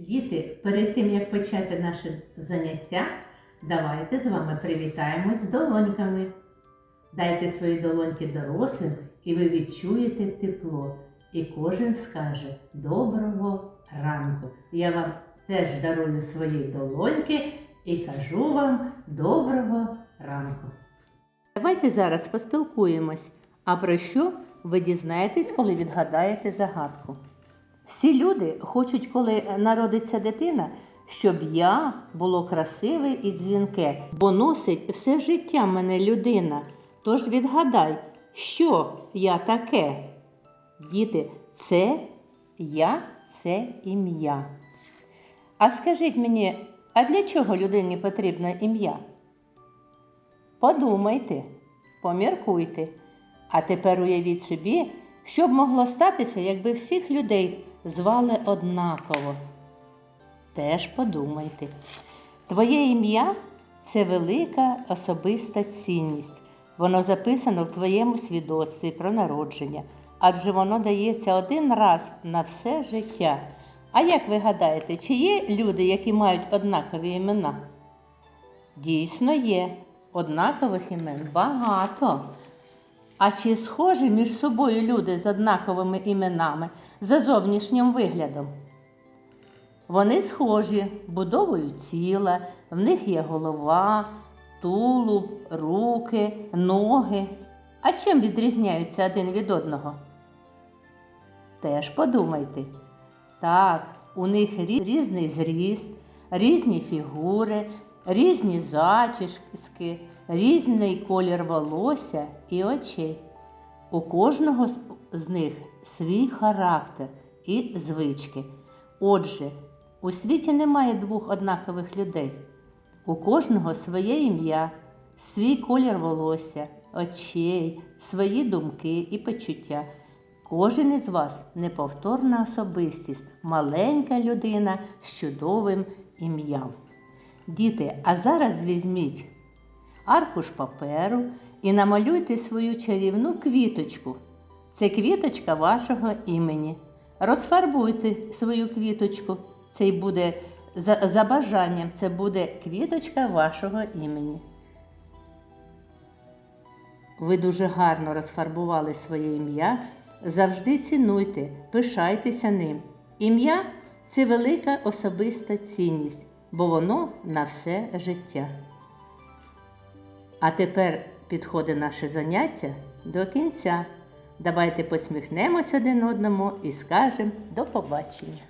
Діти, перед тим як почати наше заняття, давайте з вами привітаємось долоньками. Дайте свої долоньки дорослим, і ви відчуєте тепло. І кожен скаже доброго ранку. Я вам теж дарую свої долоньки і кажу вам доброго ранку. Давайте зараз поспілкуємось. А про що ви дізнаєтесь, коли відгадаєте загадку? Всі люди хочуть, коли народиться дитина, щоб я було красиве і дзвінке, бо носить все життя мене людина. Тож відгадай, що я таке? Діти, це я, це ім'я. А скажіть мені, а для чого людині потрібно ім'я? Подумайте, поміркуйте. А тепер уявіть собі, що б могло статися, якби всіх людей звали однаково. Теж подумайте. Твоє ім'я це велика особиста цінність. Воно записано в твоєму свідоцтві про народження, адже воно дається один раз на все життя. А як ви гадаєте, чи є люди, які мають однакові імена? Дійсно є. Однакових імен багато. А чи схожі між собою люди з однаковими іменами за зовнішнім виглядом? Вони схожі будовою тіла, в них є голова, тулуб, руки, ноги. А чим відрізняються один від одного? Теж подумайте. Так, у них різний зріст, різні фігури, різні зачіски, різний колір волосся і очей. У кожного з- них свій характер і звички. Отже, у світі немає двох однакових людей. У кожного своє ім'я, свій колір волосся, очей, свої думки і почуття. Кожен із вас неповторна особистість, маленька людина з чудовим ім'ям. Діти, а зараз візьміть аркуш паперу і намалюйте свою чарівну квіточку. Це квіточка вашого імені. Розфарбуйте свою квіточку. Це й буде за, за бажанням, це буде квіточка вашого імені. Ви дуже гарно розфарбували своє ім'я. Завжди цінуйте, пишайтеся ним. Ім'я це велика особиста цінність, бо воно на все життя. А тепер підходить наше заняття до кінця. Давайте посміхнемось один одному і скажемо до побачення.